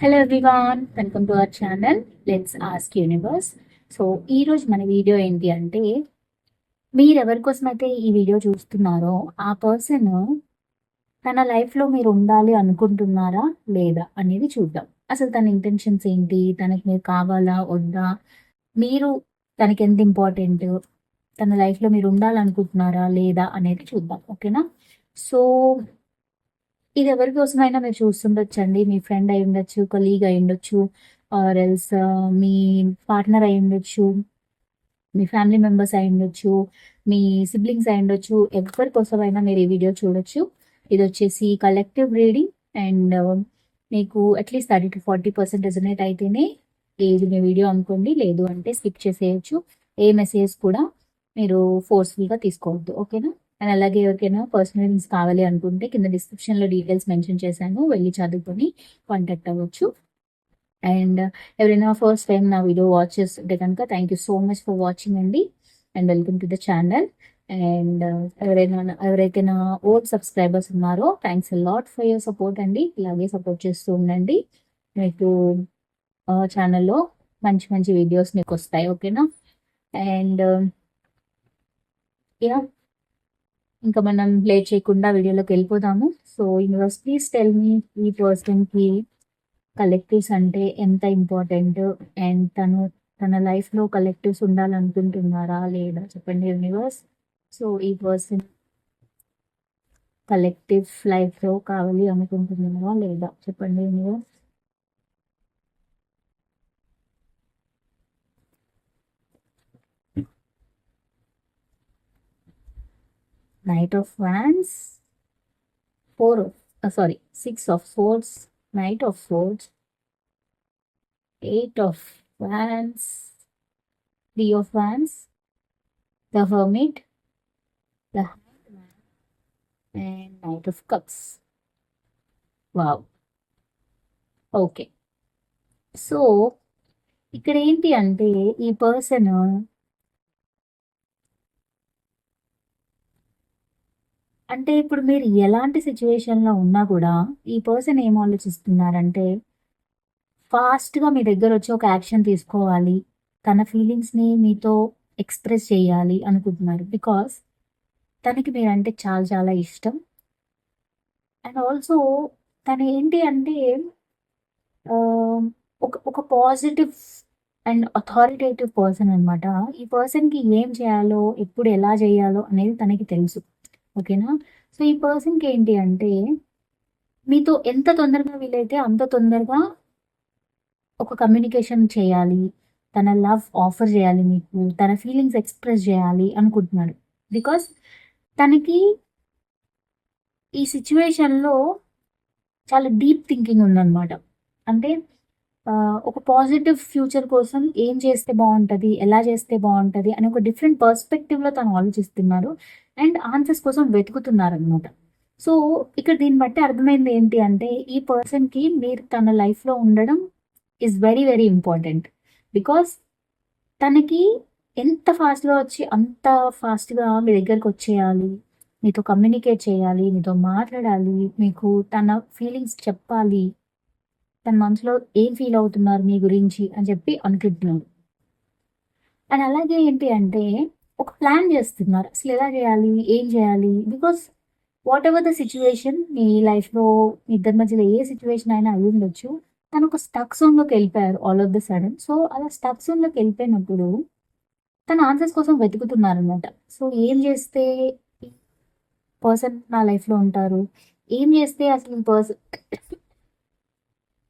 Hello everyone welcome to our channel let's ask universe so ఈరోజు మన video ఏంటి అంటే మీరు ఎవరి కోసం అయితే ఈ వీడియో చూస్తున్నారో ఆ పర్సన్ తన లైఫ్లో మీరు ఉండాలి అనుకుంటున్నారా లేదా అనేది చూద్దాం. అసలు తన ఇంటెన్షన్స్ ఏంటి? తనకి మీరు కావాలా? వద్దా? మీరు తనకి ఎంత ఇంపార్టెంట్ తన లైఫ్లో మీరు ఉండాలనుకుంటున్నారా లేదా అనేది చూద్దాం. ఓకేనా సో ఇది ఎవరికోసమైనా మీరు చూస్తుండొచ్చండి. మీ ఫ్రెండ్ అయి ఉండొచ్చు కొలీగ్ అయి ఉండొచ్చు ఆర్ ఎల్స్ uh, మీ పార్ట్నర్ అయి ఉండొచ్చు మీ ఫ్యామిలీ మెంబర్స్ అయి ఉండొచ్చు మీ సిబ్లింగ్స్ అయి ఉండొచ్చు ఎవరికోసమైనా మీరు ఈ వీడియో చూడొచ్చు. ఇది వచ్చేసి కలెక్టివ్ రీడింగ్ అండ్ మీకు at least thirty to forty percent resonate అయితేనే లేదు మీ వీడియో అనుకోండి. లేదు అంటే స్కిప్ చేసేయచ్చు. ఏ మెసేజ్ కూడా మీరు ఫోర్స్ఫుల్గా తీసుకోవద్దు. ఓకేనా అండ్ అలాగే ఎవరికైనా పర్సనల్ లింక్స్ కావాలి అనుకుంటే కింద డిస్క్రిప్షన్లో డీటెయిల్స్ మెన్షన్ చేశాను. వెళ్ళి చదువుకొని కాంటాక్ట్ అవ్వచ్చు. అండ్ ఎవరైనా ఫస్ట్ టైం నా వీడియో వాచ్ చేస్తుంటే కనుక thank you so much for watching అండి. And welcome to the channel and ఎవరైనా ఎవరైతే నా ఓల్డ్ సబ్స్క్రైబర్స్ ఉన్నారో thanks lot for your support అండి. ఇలాగే సపోర్ట్ చేస్తూ ఉండండి. మీకు ఛానల్లో మంచి మంచి వీడియోస్ మీకు వస్తాయి ఓకేనా అండ్ యా ఇంకా మనం లేట్ చేయకుండా వీడియోలోకి వెళ్ళిపోదాము. So universe please tell me ఈ పర్సన్కి కలెక్టివ్స్ అంటే ఎంత ఇంపార్టెంట్ అండ్ తను తన లైఫ్లో కలెక్టివ్స్ ఉండాలనుకుంటున్నారా లేదా చెప్పండి యూనివర్స్ సో ఈ పర్సన్ కలెక్టివ్ లైఫ్లో కావాలి అనుకుంటున్నారా లేదా చెప్పండి universe knight of wands four sorry six of force knight of force eight of wands three of wands the hermit the eight wand and knight of cups wow okay so ఇక్కడ ఏంటి అంటే ఈ person అంటే ఇప్పుడు మీరు ఎలాంటి సిచ్యువేషన్లో ఉన్నా కూడా ఈ పర్సన్ ఏం ఆలోచిస్తున్నారంటే ఫాస్ట్గా మీ దగ్గర వచ్చి ఒక యాక్షన్ తీసుకోవాలి. తన ఫీలింగ్స్ని మీతో ఎక్స్ప్రెస్ చేయాలి అనుకుంటున్నారు. బికాస్ తనకి మీరంటే చాలా చాలా ఇష్టం. అండ్ ఆల్సో తను ఏంటి అంటే ఒక ఒక పాజిటివ్ అండ్ అథారిటేటివ్ పర్సన్ అనమాట ఈ పర్సన్కి ఏం చేయాలో ఎప్పుడు ఎలా చేయాలో అనేది తనకి తెలుసు. ఓకేనా? సో ఈ పర్సన్కి ఏంటి అంటే మీతో ఎంత తొందరగా వీలైతే అంత తొందరగా ఒక కమ్యూనికేషన్ చేయాలి తన లవ్ ఆఫర్ చేయాలి మీకు తన ఫీలింగ్స్ ఎక్స్ప్రెస్ చేయాలి అనుకుంటున్నాడు. బికాస్ తనకి ఈ సిచ్యువేషన్లో చాలా డీప్ థింకింగ్ ఉందన్నమాట. అంటే ఒక పాజిటివ్ ఫ్యూచర్ కోసం ఏం చేస్తే బాగుంటుంది ఎలా చేస్తే బాగుంటుంది అని ఒక డిఫరెంట్ పర్స్పెక్టివ్లో తను ఆలోచిస్తున్నారు. అండ్ ఆన్సర్స్ కోసం వెతుకుతున్నారు అనమాట సో ఇక్కడ దీన్ని బట్టి అర్థమైంది ఏంటి అంటే ఈ పర్సన్కి మీరు తన లైఫ్లో ఉండడం is very very important because తనకి ఎంత ఫాస్ట్గా వచ్చి అంత ఫాస్ట్గా మీ దగ్గరకు వచ్చేయాలి మీతో కమ్యూనికేట్ చేయాలి మీతో మాట్లాడాలి మీకు తన ఫీలింగ్స్ చెప్పాలి తన మనసులో ఏం ఫీల్ అవుతున్నారు మీ గురించి అని చెప్పి అనుకుంటున్నాడు. అండ్ అలాగే ఏంటి అంటే ఒక ప్లాన్ చేస్తున్నారు. అసలు ఎలా చేయాలి? ఏం చేయాలి? Because whatever the situation మీ లైఫ్లో మీ ఇద్దరి మధ్యలో ఏ సిచ్యువేషన్ అయినా అయి ఉండొచ్చు. తను ఒక స్టక్ జోన్లోకి వెళ్ళిపోయారు all of the sudden so అలా స్టక్ జోన్లోకి వెళ్ళిపోయినప్పుడు తన ఆన్సర్స్ కోసం వెతుకుతున్నారు అనమాట సో ఏం చేస్తే పర్సన్ నా లైఫ్లో ఉంటారు? ఏం చేస్తే అసలు పర్సన్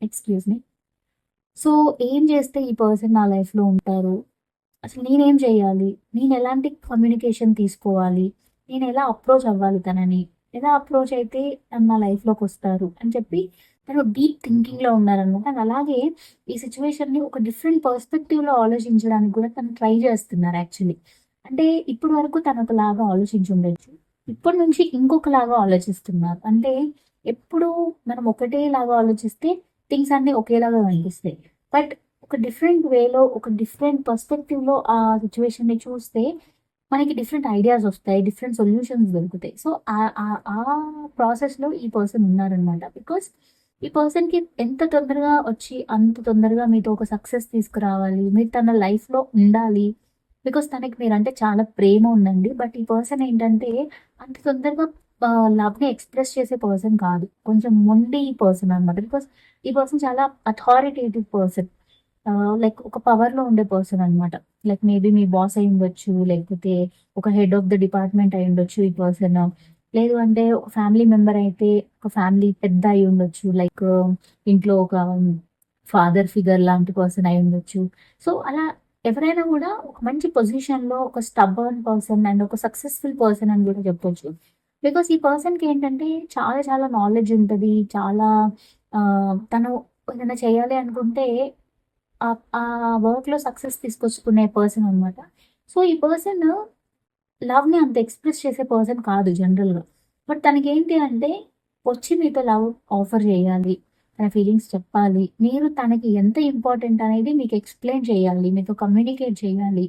ఎక్స్క్యూజ్ మీ సో ఏం చేస్తే ఈ పర్సన్ నా లైఫ్లో ఉంటారు? అసలు నేనేం చేయాలి? నేను ఎలాంటి కమ్యూనికేషన్ తీసుకోవాలి? నేను ఎలా అప్రోచ్ అవ్వాలి తనని? ఎలా అప్రోచ్ అయితే తను నా లైఫ్లోకి వస్తారు? అని చెప్పి తను డీప్ థింకింగ్లో ఉన్నారనమాట అండ్ అలాగే ఈ సిచ్యువేషన్ని ఒక డిఫరెంట్ పర్స్పెక్టివ్లో ఆలోచించడానికి కూడా తను ట్రై చేస్తున్నారు యాక్చువల్లీ అంటే ఇప్పటి వరకు తను ఒకలాగా ఆలోచించి ఉండొచ్చు. ఇప్పటి నుంచి ఇంకొకలాగా ఆలోచిస్తున్నారు. అంటే ఎప్పుడు మనం ఒకటేలాగా ఆలోచిస్తే థింగ్స్ అన్నీ ఒకేలాగా కనిపిస్తాయి. బట్ ఒక డిఫరెంట్ వేలో ఒక డిఫరెంట్ పర్స్పెక్టివ్లో ఆ సిచ్యువేషన్ని చూస్తే మనకి డిఫరెంట్ ఐడియాస్ వస్తాయి డిఫరెంట్ సొల్యూషన్స్ దొరుకుతాయి. సో ఆ ప్రాసెస్లో ఈ పర్సన్ ఉన్నారనమాట బికాస్ ఈ పర్సన్కి ఎంత తొందరగా వచ్చి అంత తొందరగా మీతో ఒక సక్సెస్ తీసుకురావాలి మీరు తన లైఫ్లో ఉండాలి. బికాస్ తనకి మీరంటే చాలా ప్రేమ ఉందండి. బట్ ఈ పర్సన్ ఏంటంటే అంత తొందరగా లవ్ని ఎక్స్ప్రెస్ చేసే పర్సన్ కాదు. కొంచెం మొండి పర్సన్ అనమాట బికాస్ ఈ పర్సన్ చాలా అథారిటేటివ్ పర్సన్ లైక్ ఒక పవర్లో ఉండే పర్సన్ అనమాట లైక్ మేబీ మీ బాస్ అయి ఉండొచ్చు లేకపోతే ఒక హెడ్ ఆఫ్ ద డిపార్ట్మెంట్ అయి ఉండొచ్చు ఈ పర్సన్ లేదు అంటే ఒక ఫ్యామిలీ మెంబర్ అయితే ఒక ఫ్యామిలీ పెద్ద అయి ఉండొచ్చు లైక్ ఇంట్లో ఒక um, ఫాదర్ ఫిగర్ లాంటి పర్సన్ అయి ఉండొచ్చు. సో అలా ఎవరైనా కూడా ఒక మంచి పొజిషన్లో ఒక స్టబ్బర్న్ పర్సన్ అండ్ ఒక సక్సెస్ఫుల్ పర్సన్ అని కూడా చెప్పొచ్చు. బికాస్ ఈ పర్సన్కి ఏంటంటే చాలా చాలా నాలెడ్జ్ ఉంటుంది చాలా తను ఏదైనా చేయాలి అనుకుంటే ఆ- వర్క్లో సక్సెస్ తీసుకొచ్చుకునే పర్సన్ అనమాట సో ఈ పర్సన్ లవ్ని అంత ఎక్స్ప్రెస్ చేసే పర్సన్ కాదు జనరల్గా బట్ తనకి ఏంటి అంటే వచ్చి మీతో లవ్ ఆఫర్ చేయాలి తన ఫీలింగ్స్ చెప్పాలి మీరు తనకి ఎంత ఇంపార్టెంట్ అనేది మీకు ఎక్స్ప్లెయిన్ చేయాలి మీతో కమ్యూనికేట్ చేయాలి.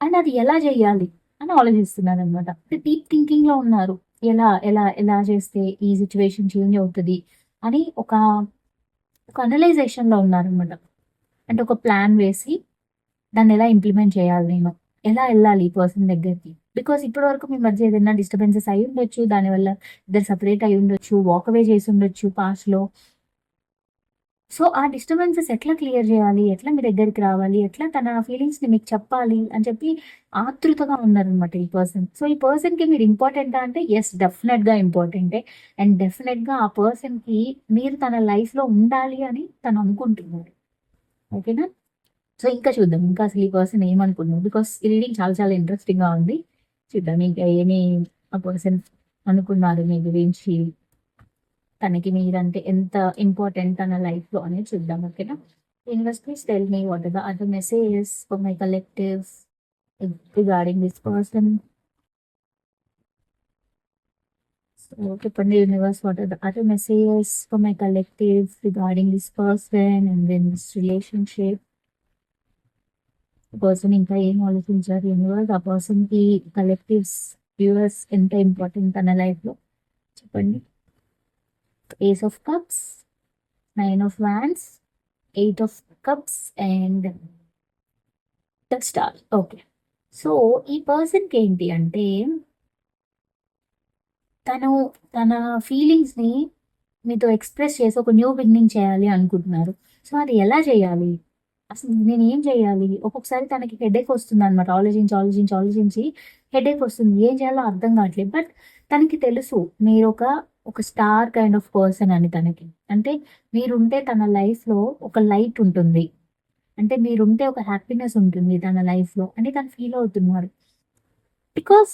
అండ్ అది ఎలా చేయాలి అని ఆలోచిస్తున్నారు అనమాట డీప్ థింకింగ్లో ఉన్నారు. ఎలా ఎలా ఎలా చేస్తే ఈ సిచ్యువేషన్ చేంజ్ అవుతుంది అని ఒక ఒక అనలైజేషన్లో ఉన్నారనమాట అంటే ఒక ప్లాన్ వేసి దాన్ని ఎలా ఇంప్లిమెంట్ చేయాలి నేను? ఎలా వెళ్ళాలి ఈ పర్సన్ దగ్గరికి? బికాస్ ఇప్పటి వరకు మీ మధ్య ఏదైనా డిస్టర్బెన్సెస్ అయి ఉండొచ్చు దానివల్ల ఇద్దరు సపరేట్ అయి ఉండొచ్చు వాక్ అవే చేసి ఉండొచ్చు పాస్ట్లో సో ఆ డిస్టర్బెన్సెస్ ఎట్లా క్లియర్ చేయాలి? ఎట్లా మీ దగ్గరికి రావాలి? ఎట్లా తన ఫీలింగ్స్ని మీకు చెప్పాలి? అని చెప్పి ఆతృతగా ఉన్నారనమాట ఈ పర్సన్ సో ఈ పర్సన్కి మీరు ఇంపార్టెంట్ అంటే ఎస్ డెఫినెట్గా ఇంపార్టెంటే అండ్ డెఫినెట్గా ఆ పర్సన్కి మీరు తన లైఫ్లో ఉండాలి అని తను అనుకుంటున్నారు. ఓకేనా సో ఇంకా చూద్దాం. ఇంకా అసలు ఈ పర్సన్ ఏమనుకున్నారు బికాస్ ఈ రీడింగ్ చాలా చాలా ఇంట్రెస్టింగ్గా ఉంది. చూద్దాం. ఇంకా ఏమి ఆ పర్సన్ అనుకున్నారు? మీ గురించి తనకి మీరంటే ఎంత ఇంపార్టెంట్ తన లైఫ్లో అనేది చూద్దాం ఓకేనా? Universe please tell me what the other messages for my collective regarding this person so చెప్పండి universe what are the other messages for my collective regarding this person and then this relationship person ఇంకా ఏం ఆలోచించారు universe ఆ పర్సన్కి collectives viewers ఎంత important తన లైఫ్లో చెప్పండి. Ace of cups nine of wands eight of cups and the star okay so ఈ పర్సన్కి ఏంటి అంటే తను తన ఫీలింగ్స్ని మీతో ఎక్స్ప్రెస్ చేసి ఒక న్యూ బిగినింగ్ చేయాలి అనుకుంటున్నారు. సో అది ఎలా చేయాలి? అసలు నేను ఏం చేయాలి? ఒక్కొక్కసారి తనకి హెడేక్ వస్తుంది అనమాట ఆలోచించి ఆలోచించి ఆలోచించి హెడేక్ వస్తుంది. ఏం చేయాలో అర్థం కావట్లేదు. బట్ తనకి తెలుసు మీరు ఒక ఒక స్టార్ కైండ్ ఆఫ్ పర్సన్ అని తనకి. అంటే మీరుంటే తన లైఫ్లో ఒక లైట్ ఉంటుంది. అంటే మీరుంటే ఒక హ్యాపీనెస్ ఉంటుంది తన లైఫ్లో అని తను ఫీల్ అవుతున్నారు. బికాస్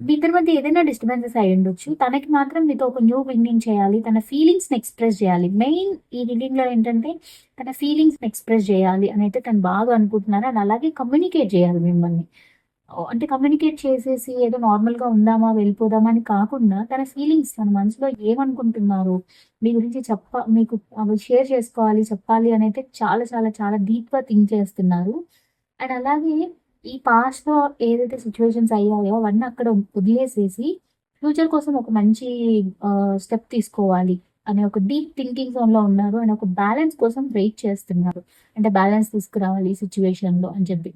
మీ ఇద్దరి మధ్య ఏదైనా డిస్టర్బెన్సెస్ అయి ఉండొచ్చు. తనకి మాత్రం మీతో ఒక న్యూ బిగినింగ్ చేయాలి. తన ఫీలింగ్స్ని ఎక్స్ప్రెస్ చేయాలి. మెయిన్ ఈ రీడింగ్లో ఏంటంటే తన ఫీలింగ్స్ని ఎక్స్ప్రెస్ చేయాలి అని అయితే తను బాగా అనుకుంటున్నారు. అండ్ అలాగే కమ్యూనికేట్ చేయాలి మిమ్మల్ని. అంటే కమ్యూనికేట్ చేసేసి ఏదో నార్మల్గా ఉందామా వెళ్ళిపోదామా అని కాకుండా తన ఫీలింగ్స్ తన మనసులో ఏమనుకుంటున్నారు? మీ గురించి చెప్ప మీకు అవి షేర్ చేసుకోవాలి చెప్పాలి అని అయితే చాలా చాలా చాలా డీప్గా థింక్ చేస్తున్నారు. అండ్ అలాగే ఈ పాస్ట్లో లో ఏదైతే సిచ్యువేషన్స్ అయ్యాయో అవన్నీ అక్కడ వదిలేసేసి ఫ్యూచర్ కోసం ఒక మంచి స్టెప్ తీసుకోవాలి అనే ఒక డీప్ థింకింగ్లో ఉన్నారు అండ్ ఒక బ్యాలెన్స్ కోసం వెయిట్ చేస్తున్నారు. అంటే బ్యాలెన్స్ తీసుకురావాలి ఈ లో అని చెప్పి.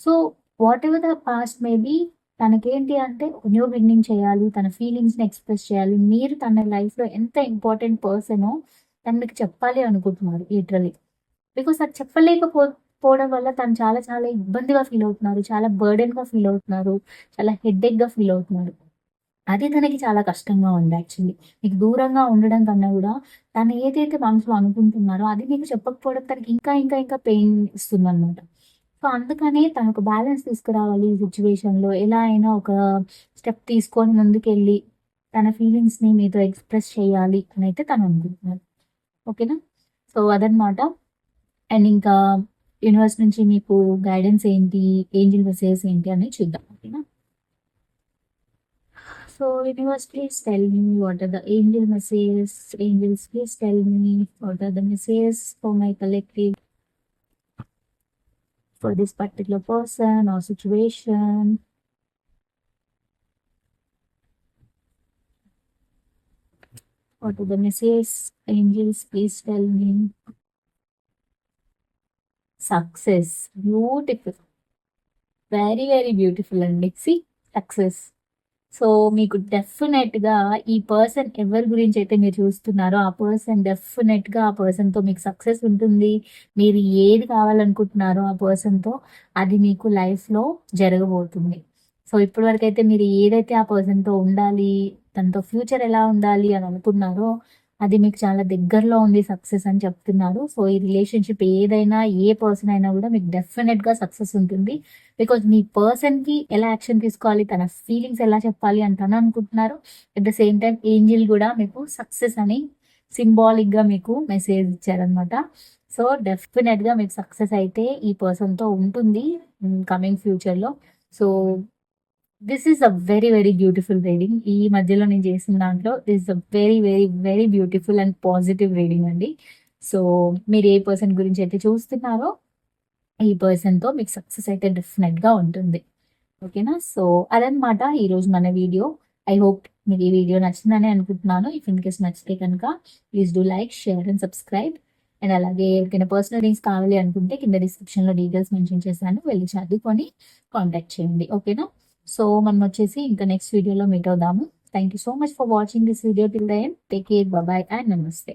So whatever the past maybe తనకేంటి అంటే న్యూ బిగినింగ్ చేయాలి తన ఫీలింగ్స్ని ఎక్స్ప్రెస్ చేయాలి. మీరు తన లైఫ్లో ఎంత ఇంపార్టెంట్ పర్సనో తను మీకు చెప్పాలి అనుకుంటున్నారు లిటరలీ బికాస్ అది చెప్పలేకపో పోవడం వల్ల తను చాలా చాలా ఇబ్బందిగా ఫీల్ అవుతున్నారు చాలా బర్డెన్గా ఫీల్ అవుతున్నారు చాలా హెడేక్ ఫీల్ అవుతున్నారు. అది తనకి చాలా కష్టంగా ఉంది యాక్చువల్లీ మీకు దూరంగా ఉండడం కన్నా కూడా తను ఏదైతే మనసులో అనుకుంటున్నారో అది మీకు చెప్పకపోవడం తనకి ఇంకా ఇంకా ఇంకా పెయిన్ ఇస్తుంది అనమాట సో అందుకనే తనకు బ్యాలెన్స్ తీసుకురావాలి ఈ సిచ్యువేషన్లో ఎలా అయినా ఒక స్టెప్ తీసుకొని ముందుకెళ్ళి తన ఫీలింగ్స్ని మీతో ఎక్స్ప్రెస్ చేయాలి అని అయితే తను అనుకుంటున్నాను ఓకేనా? సో అదనమాట అండ్ ఇంకా యూనివర్స్ నుంచి మీకు గైడెన్స్ ఏంటి? ఏంజిల్ మెసేజెస్ ఏంటి అని చూద్దాం. ఓకేనా? So universe please tell me what are the angel messages angels please tell me what are the messages for my collective for this particular person or situation. What do the messages? Angels, please tell me. Success. Beautiful. Very, very beautiful. And see, success. So మీకు డెఫినెట్గా ఈ person ఎవరి గురించి అయితే మీరు చూస్తున్నారో ఆ person డెఫినెట్గా ఆ పర్సన్తో మీకు సక్సెస్ ఉంటుంది. మీరు ఏది కావాలనుకుంటున్నారో ఆ పర్సన్తో అది మీకు లైఫ్లో జరగబోతుంది. సో ఇప్పటివరకు అయితే మీరు ఏదైతే ఆ పర్సన్తో ఉండాలి తనతో ఫ్యూచర్ ఎలా ఉండాలి అని అనుకున్నారో అది మీకు చాలా దగ్గరలో ఉంది సక్సెస్ అని చెప్తున్నారు. సో ఈ రిలేషన్షిప్ ఏదైనా ఏ పర్సన్ అయినా కూడా మీకు డెఫినెట్గా సక్సెస్ ఉంటుంది. బికాజ్ మీ పర్సన్కి ఎలా యాక్షన్ తీసుకోవాలి తన ఫీలింగ్స్ ఎలా చెప్పాలి అని అనుకుంటున్నారు. At the same time angel కూడా మీకు సక్సెస్ అని సింబాలిక్గా మీకు మెసేజ్ ఇచ్చారనమాట సో డెఫినెట్గా మీకు సక్సెస్ అయితే ఈ పర్సన్తో ఉంటుంది కమింగ్ ఫ్యూచర్లో. So this is a very very beautiful reading ఈ మధ్యలో నేను చేసిన దాంట్లో this a very very very beautiful and positive reading అండి. సో మీరు ఏ పర్సన్ గురించి అయితే చూస్తున్నారో ఈ పర్సన్తో మీకు సక్సెస్ అయితే డెఫినెట్గా ఉంటుంది. ఓకేనా సో అదనమాట ఈరోజు మన వీడియో. ఐ హోప్ మీకు ఈ వీడియో నచ్చిందని అనుకుంటున్నాను. ఇఫ్ ఇన్ కేస్ నచ్చితే కనుక please do like share and subscribe and అలాగే ఎవరికైనా పర్సనల్ లింక్స్ కావాలి అనుకుంటే కింద డిస్క్రిప్షన్లో డీటెయిల్స్ మెన్షన్ చేశాను. వెళ్ళి చదువుకొని కాంటాక్ట్ చేయండి. ఓకేనా సో మనం వచ్చేసి ఇంకా నెక్స్ట్ వీడియోలో మీట్ అవుదాము. Thank you so much for watching this video till the end take care bye and నమస్తే